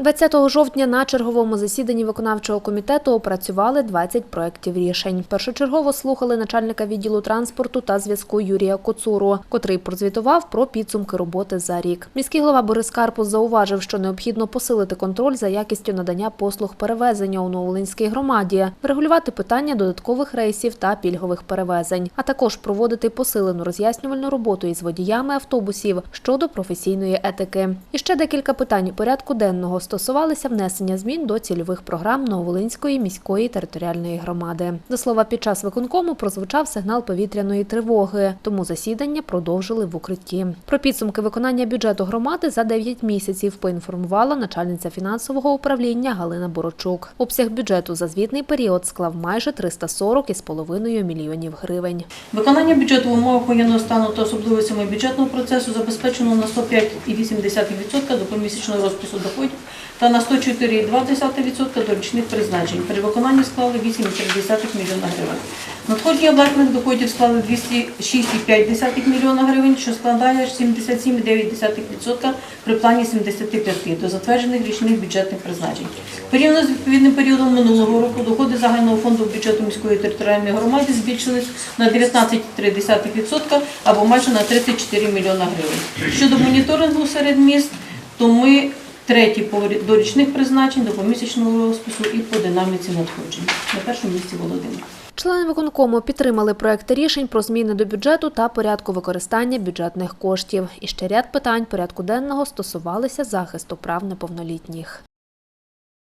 20 жовтня на черговому засіданні виконавчого комітету опрацювали 20 проєктів рішень. Першочергово слухали начальника відділу транспорту та зв'язку Юрія Коцуру, котрий прозвітував про підсумки роботи за рік. Міський голова Борис Карпус зауважив, що необхідно посилити контроль за якістю надання послуг перевезення у Новолинській громаді, врегулювати питання додаткових рейсів та пільгових перевезень, а також проводити посилену роз'яснювальну роботу із водіями автобусів щодо професійної етики. І ще декілька питань порядку денного стосувалися внесення змін до цільових програм Нововолинської міської територіальної громади. До слова, під час виконкому прозвучав сигнал повітряної тривоги, тому засідання продовжили в укритті. Про підсумки виконання бюджету громади за 9 місяців поінформувала начальниця фінансового управління Галина Борочук. Обсяг бюджету за звітний період склав майже 340,5 мільйонів гривень. Виконання бюджету в умовах воєнного стану та особливостями бюджетного процесу забезпечено на 105,8% до помісячного розпису доходів та на 104,2% до річних призначень. При виконанні склали 8,3 млн гривень. Надходження власних доходів склали 206,5 млн гривень, що складає 77,9% при плані 75 до затверджених річних бюджетних призначень. Порівняно з відповідним періодом минулого року доходи загального фонду бюджету міської територіальної громади збільшились на 19,3% або майже на 34 млн гривень. Щодо моніторингу серед міст, то ми треті по дорічних призначень, до помісячного розпису і по динаміці надходжень. На першому місці Володимир. Члени виконкому підтримали проекти рішень про зміни до бюджету та порядку використання бюджетних коштів. І ще ряд питань порядку денного стосувалися захисту прав неповнолітніх.